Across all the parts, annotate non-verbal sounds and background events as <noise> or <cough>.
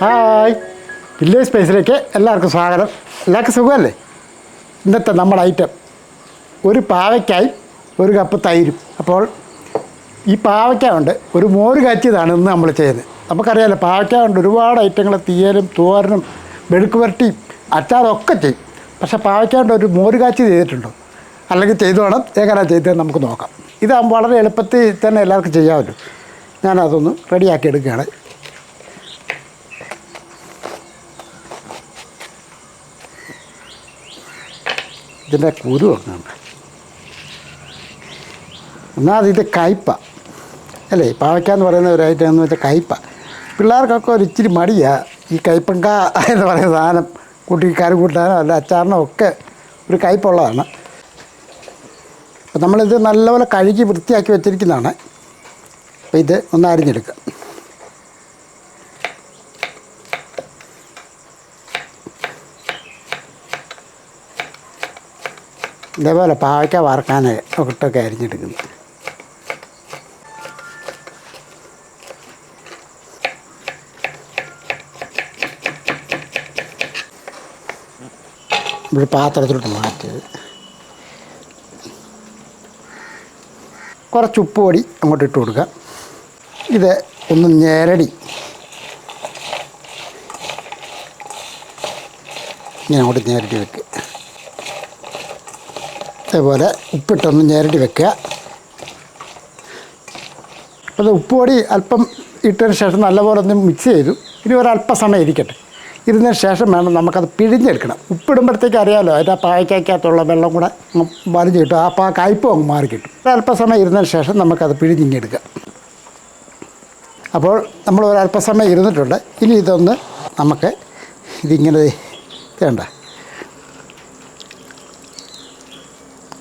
Hi. Village സ്പേസിലേക്ക് എല്ലാവർക്കും സ്വാഗതം. എല്ലാവർക്കും സുഖമല്ലേ? ഇന്നത്തെ നമ്മുടെ ഐറ്റം ഒരു പാവയ്ക്കായി ഒരു കപ്പ് തൈരും. അപ്പോൾ ഈ പാവയ്ക്ക ഒരു മോര് കാച്ചിയതാണ് ഇന്ന് നമ്മൾ ചെയ്യുന്നത്. നമുക്കറിയാമല്ലോ പാവയ്ക്ക കൊണ്ട് ഒരുപാട് ഐറ്റങ്ങൾ തീയലും തോരനും മെഴുക്ക് പുരട്ടിയും അച്ചാറും ഒക്കെ ചെയ്യും. പക്ഷേ പാവയ്ക്ക കൊണ്ട് ഒരു മോര് കാച്ചി ചെയ്തിട്ടുണ്ടോ? അല്ലെങ്കിൽ ചെയ്തു വേണം എങ്ങനെയാണ് ചെയ്തതെന്ന് നമുക്ക് നോക്കാം. ഇതാകുമ്പോൾ വളരെ എളുപ്പത്തിൽ തന്നെ എല്ലാവർക്കും ചെയ്യാമല്ലോ. ഞാനതൊന്ന് റെഡിയാക്കി എടുക്കുകയാണ്. ഇതിന്റെ കുരു ഒന്നുണ്ട് ഒന്നാമത് ഇത് കയ്പ. അല്ലേ പാവയ്ക്ക എന്ന് പറയുന്ന ഒരു ഐറ്റം എന്ന് വെച്ചാൽ കയ്പ. പിള്ളേർക്കൊക്കെ ഒരു ഇച്ചിരി മടിയാ ഈ കയ്പങ്ക എന്ന് പറയുന്ന സാധനം. കൂട്ടി കറി കൂട്ടാനോ അല്ല അച്ചാറിനോ ഒക്കെ ഒരു കയ്പുള്ളതാണ്. അപ്പം നമ്മളിത് നല്ലപോലെ കഴുകി വൃത്തിയാക്കി വെച്ചിരിക്കുന്നതാണ്. അപ്പോൾ ഇത് ഒന്ന് അരിഞ്ഞെടുക്കാം ഇതേപോലെ പാവയ്ക്ക വറക്കാൻ ഒട്ടൊക്കെ അരിഞ്ഞെടുക്കുന്നു ഒരു പാത്രത്തിലോട്ട് മാറ്റിയത്. കുറച്ച് ഉപ്പ് പൊടി അങ്ങോട്ട് ഇട്ട് കൊടുക്കുക. ഇത് ഒന്ന് ഞെരടി. ഇങ്ങനെ അങ്ങോട്ട് ഞെരടി വെക്കുക. അതേപോലെ ഉപ്പിട്ടൊന്ന് ഞെരടി വെക്കുക. അത് ഉപ്പ് പൊടി അല്പം ഇട്ടതിന് ശേഷം നല്ലപോലെ ഒന്ന് മിക്സ് ചെയ്തു. ഇനി ഒരല്പസമയം ഇരിക്കട്ടെ. ഇരുന്നതിന് ശേഷം വേണം നമുക്കത് പിഴിഞ്ഞെടുക്കണം. ഉപ്പിടുമ്പോഴത്തേക്ക് അറിയാമല്ലോ അതിന്റെ ആ പായ്ക്കകത്തുള്ള വെള്ളം കൂടെ വലിഞ്ഞ് കിട്ടും. ആ പാ കയ്പും അങ്ങ് മാറി കിട്ടും. ഒരല്പസമയം ഇരുന്നതിന് ശേഷം നമുക്കത് പിഴിഞ്ഞിങ്ങെടുക്കാം അപ്പോൾ നമ്മൾ ഒരല്പസമയം ഇരുന്നിട്ടുണ്ട്. ഇനി ഇതൊന്ന് നമുക്ക് ഇതിങ്ങനെ വേണ്ട.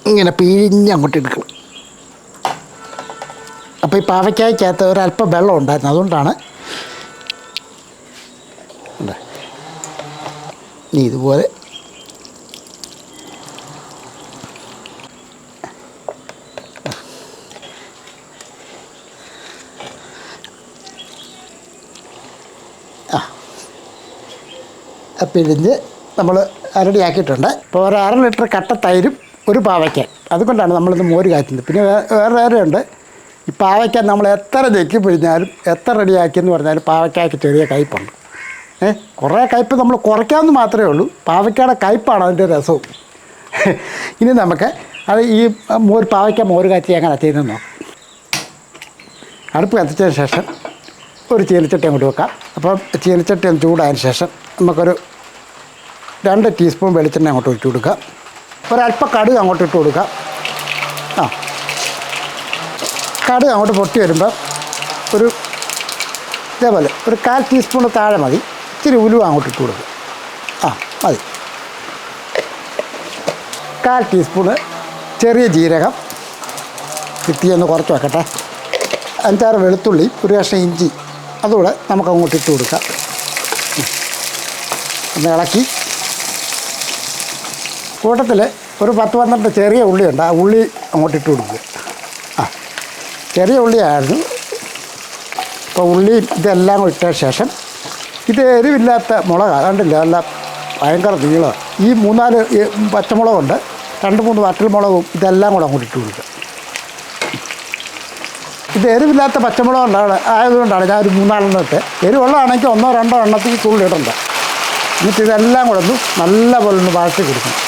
ഇങ്ങനെ പിഴിഞ്ഞ് അങ്ങോട്ട് എടുക്കണം. അപ്പോൾ ഈ പാവയ്ക്കായ്ക്കകത്ത് ഒരല്പം വെള്ളം ഉണ്ടായിരുന്നു. അതുകൊണ്ടാണ്. ഇനി ഇതുപോലെ പിഴിഞ്ഞ് നമ്മൾ റെഡിയാക്കിയിട്ടുണ്ട് ഇപ്പോൾ ഒരു അര ലിറ്റർ കട്ട തൈരും ഒരു പാവയ്ക്ക അതുകൊണ്ടാണ് നമ്മളിന്ന് മോര് കാച്ചുന്നത് പിന്നെ വേറെ വേറെ ഉണ്ട്. ഈ പാവയ്ക്ക നമ്മൾ എത്ര ഞെക്കി പിഴിഞ്ഞാലും എത്ര റെഡിയാക്കിയെന്ന് പറഞ്ഞാലും പാവയ്ക്കായ്ക്ക് ചെറിയ കയ്പുണ്ട് ഏ കുറേ കയ്പ് നമ്മൾ കുറയ്ക്കാമെന്ന് മാത്രമേ ഉള്ളൂ. പാവയ്ക്കയുടെ കയ്പാണ് അതിന്റെ രസവും. <laughs> ഇനി നമുക്ക് അത് ഈ മോര് പാവയ്ക്ക മോര് കാച്ചി അങ്ങനെ ചെയ്യുന്നത് നോക്കാം. അടുപ്പ് കത്തിച്ചതിന് ശേഷം ഒരു ചീനച്ചട്ടി അങ്ങോട്ട് വെക്കാം. അപ്പം ചീനച്ചട്ടി ഒന്ന് ചൂടായതിന് ശേഷം നമുക്കൊരു രണ്ട് ടീസ്പൂൺ വെളിച്ചെണ്ണ അങ്ങോട്ട് ഒഴിച്ചു കൊടുക്കാം. ഒരല്പം കടുക് അങ്ങോട്ട് ഇട്ട് കൊടുക്കാം ആ. കടുക് അങ്ങോട്ട് പൊട്ടി വരുമ്പോൾ ഒരു ഇതേപോലെ ഒരു കാൽ ടീസ്പൂൺ താഴെ മതി. ഇച്ചിരി ഉലുവ അങ്ങോട്ട് ഇട്ട് കൊടുക്കുക. ആ മതി. കാൽ ടീസ്പൂണ് ചെറിയ ജീരകം കിട്ടിയൊന്ന് കുറച്ച് വെക്കട്ടെ. അഞ്ചാറ് വെളുത്തുള്ളി ഒരു കഷ്ണം ഇഞ്ചി. അതുകൂടെ നമുക്ക് അങ്ങോട്ട് ഇട്ട് കൊടുക്കാം. ഒന്ന് ഇളക്കി. കൂട്ടത്തിൽ ഒരു പത്ത് പന്ത്രണ്ട് ചെറിയ ഉള്ളിയുണ്ട്. ആ ഉള്ളി അങ്ങോട്ട് ഇട്ട് കൊടുക്കുക ആ ചെറിയ ഉള്ളിയായിരുന്നു. അപ്പോൾ ഉള്ളി ഇതെല്ലാം ഇട്ട ശേഷം ഇത് എരിവില്ലാത്ത മുളകാണ് കണ്ടില്ല? നല്ല ഭയങ്കര നീളമാണ് ഈ മൂന്നാൽ പച്ചമുളകുണ്ട്. രണ്ട് മൂന്ന് വറ്റൽമുളകും ഇതെല്ലാം കൂടെ അങ്ങോട്ട് ഇട്ട് കൊടുക്കുക ഇത് എരിവില്ലാത്ത പച്ചമുളക് ഉണ്ടാണ് ആയതുകൊണ്ടാണ് ഞാൻ ഒരു മൂന്നാലെണ്ണം ഇട്ട്. എരിവുള്ളതാണെങ്കിൽ ഒന്നോ രണ്ടോ എണ്ണത്തിൽ കൂടുതൽ ഇടണ്ട. എന്നിട്ട് ഇതെല്ലാം കൂടെ ഒന്ന് നല്ലപോലെ ഒന്ന് വഴറ്റി കൊടുക്കണം.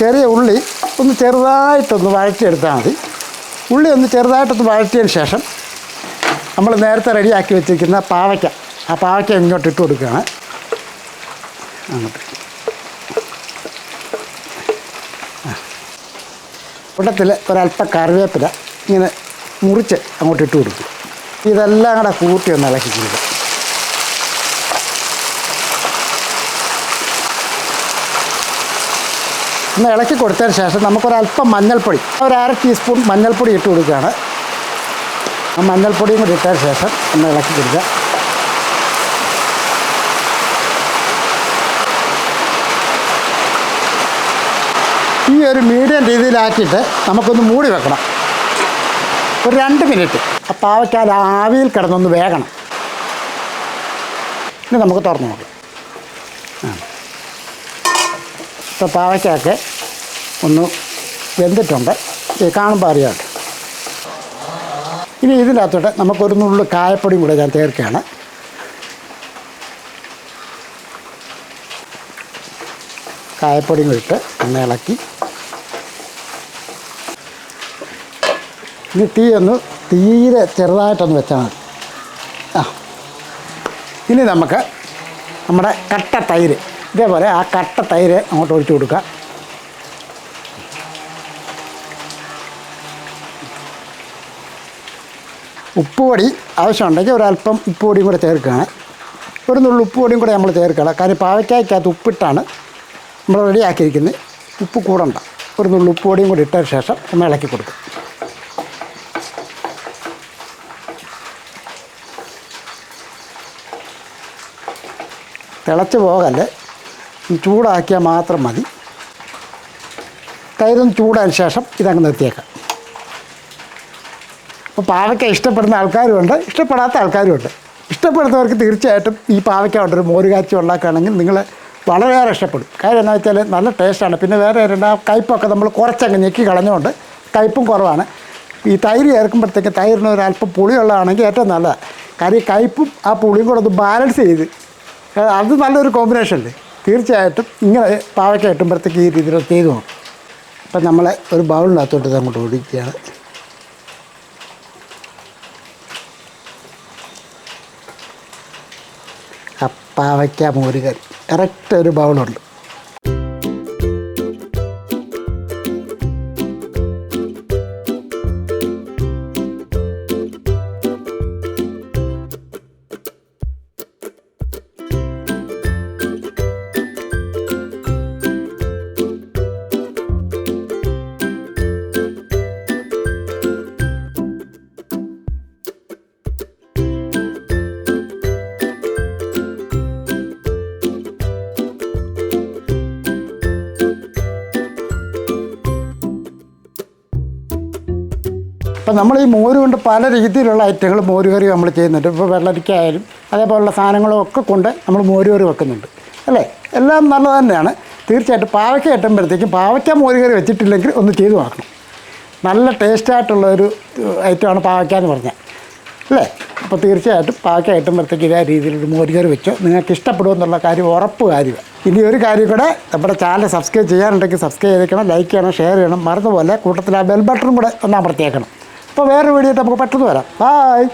ചെറിയ ഉള്ളി ഒന്ന് ചെറുതായിട്ടൊന്ന് വഴറ്റിയെടുത്താൽ മതി. ഉള്ളി ഒന്ന് ചെറുതായിട്ടൊന്ന് വഴറ്റിയതിന് ശേഷം നമ്മൾ നേരത്തെ റെഡിയാക്കി വെച്ചിരിക്കുന്ന പാവയ്ക്ക. ആ പാവയ്ക്ക ഇങ്ങോട്ട് ഇട്ട് കൊടുക്കുകയാണ്. അങ്ങോട്ട്. കൂട്ടത്തിൽ ഒരല്പ കറിവേപ്പില ഇങ്ങനെ മുറിച്ച് അങ്ങോട്ട് ഇട്ട് കൊടുക്കും. ഇതെല്ലാം കൂടെ കൂട്ടി ഒന്ന് ഇളക്കി കൊടുക്കുക ഒന്ന് ഇളക്കി കൊടുത്തതിന് ശേഷം നമുക്കൊരല്പം മഞ്ഞൾപ്പൊടി ഒരു അര ടീസ്പൂൺ മഞ്ഞൾപ്പൊടി ഇട്ട് കൊടുക്കുകയാണ്. ആ മഞ്ഞൾപ്പൊടിയും കൂടി ഇട്ടതിന് ശേഷം ഒന്ന് ഇളക്കി കൊടുക്കുക. ഈ ഒരു മീഡിയം രീതിയിലാക്കിയിട്ട് നമുക്കൊന്ന് മൂടി വെക്കണം. ഒരു രണ്ട് മിനിറ്റ്. ആ പാവയ്ക്കാൽ ആവിയിൽ കിടന്നൊന്ന് വേകണം. ഇനി നമുക്ക് തുറന്നു നോക്കാം ആ ഇപ്പോൾ പാവയ്ക്കൊക്കെ ഒന്ന് വെന്തിട്ടുണ്ട്. ഈ കാണുമ്പോൾ അറിയാം. ഇനി ഇതിനകത്തോട്ട് നമുക്കൊരു നുള്ളു കായപ്പൊടിയും കൂടെ ഞാൻ ചേർക്കുകയാണ്. കായപ്പൊടിയും ഇട്ട് ഒന്ന് ഇളക്കി. ഇനി തീ ഒന്ന് തീരെ ചെറുതായിട്ടൊന്ന് വെച്ചാൽ മതി. ആ. ഇനി നമുക്ക് നമ്മുടെ കട്ട തൈര് ഇതേപോലെ ആ കട്ട തൈര് അങ്ങോട്ട് ഒഴിച്ചു കൊടുക്കുക. ഉപ്പുപൊടി ആവശ്യമുണ്ടെങ്കിൽ ഒരല്പം ഉപ്പുപൊടിയും കൂടെ ചേർക്കുകയാണ്. ഒരു നുള്ളു ഉപ്പുപൊടിയും കൂടെ നമ്മൾ ചേർക്കണം കാര്യം പാവയ്ക്കായ്ക്കകത്ത് ഉപ്പിട്ടാണ് നമ്മൾ റെഡിയാക്കിയിരിക്കുന്നത്. ഉപ്പ് കൂടണ്ട. ഒരു നുള്ളു ഉപ്പുപൊടിയും കൂടി ഇട്ടതിന് ശേഷം ഒന്ന് ഇളക്കി കൊടുക്കും. തിളച്ച് പോകല്ലേ? ചൂടാക്കിയാൽ മാത്രം മതി. തൈരൊന്ന് ചൂടായ ശേഷം ഇതങ്ങ് നിർത്തിയേക്കാം. അപ്പോൾ പാവയ്ക്ക ഇഷ്ടപ്പെടുന്ന ആൾക്കാരുമുണ്ട് ഇഷ്ടപ്പെടാത്ത ആൾക്കാരുമുണ്ട് ഇഷ്ടപ്പെടുന്നവർക്ക് തീർച്ചയായിട്ടും ഈ പാവയ്ക്ക കൊണ്ടൊരു മോരുകാച്ചി ഉണ്ടാക്കുകയാണെങ്കിൽ നിങ്ങൾ വളരെയേറെ ഇഷ്ടപ്പെടും. കാര്യം എന്താ വെച്ചാൽ നല്ല ടേസ്റ്റാണ്. പിന്നെ വേറെ രണ്ട് ആ കയ്പൊക്കെ നമ്മൾ കുറച്ചങ്ങ് ഞെക്കി കളഞ്ഞുകൊണ്ട് കയ്പും കുറവാണ്. ഈ തൈര് ചേർക്കുമ്പോഴത്തേക്ക് തൈരിന് ഒരു അല്പം പുളിയുള്ളതാണെങ്കിൽ ഏറ്റവും നല്ലതാണ് കാര്യം കയ്പും ആ പുളിയും കൂടെ ഒന്ന് ബാലൻസ് ചെയ്ത് അത് നല്ലൊരു കോമ്പിനേഷൻ അല്ലേ? തീർച്ചയായിട്ടും ഇങ്ങനെ പാവയ്ക്ക കിട്ടുമ്പോഴത്തേക്ക് ഈ രീതിയിൽ ചെയ്തു നോക്കും. അപ്പം നമ്മളെ ഒരു ബൗളിനകത്തോട്ട് ഇത് അങ്ങോട്ട് ഓടിക്കുകയാണ് പാവയ്ക്ക മോരുകറി. കറക്റ്റ് ഒരു ബൗളുണ്ട്. നമ്മൾ ഈ മോര് കൊണ്ട് പല രീതിയിലുള്ള ഐറ്റങ്ങൾ മോര് കറി നമ്മൾ ചെയ്യുന്നുണ്ട്. ഇപ്പോൾ വെള്ളരിക്കായാലും അതേപോലുള്ള സാധനങ്ങളും ഒക്കെ കൊണ്ട് നമ്മൾ മോര് കറി വെക്കുന്നുണ്ട്. അല്ലേ? എല്ലാം നല്ലത് തന്നെയാണ്. തീർച്ചയായിട്ടും പാവയ്ക്ക കിട്ടുമ്പോഴത്തേക്കും പാവയ്ക്ക മോര് കറി വെച്ചിട്ടില്ലെങ്കിൽ ഒന്ന് ചെയ്തു നോക്കണം. നല്ല ടേസ്റ്റായിട്ടുള്ള ഒരു ഐറ്റമാണ് പാവയ്ക്ക എന്ന് പറഞ്ഞാൽ. അല്ലേ? അപ്പോൾ തീർച്ചയായിട്ടും പാവയ്ക്ക കിട്ടുമ്പോഴത്തേക്ക് ഇതേ രീതിയിലൊരു മോര് കറി വെച്ചോ. നിങ്ങൾക്ക് ഇഷ്ടപ്പെടുമെന്നുള്ള കാര്യം ഉറപ്പ് കാര്യമാണ്. ഇനി ഒരു കാര്യം കൂടെ നമ്മുടെ ചാനൽ സബ്സ്ക്രൈബ് ചെയ്യാനുണ്ടെങ്കിൽ സബ്സ്ക്രൈബ് ചെയ്തേക്കണം ലൈക്ക് ചെയ്യണം ഷെയർ ചെയ്യണം. മറന്നുപോലെ കൂട്ടത്തിൽ ആ ബെൽ ബട്ടണും കൂടെ ഒന്ന് അമർത്തിയേക്കണം. അപ്പോൾ വേറൊരു വീഡിയോ നമുക്ക് പെട്ടെന്ന് വരാം. ബായ്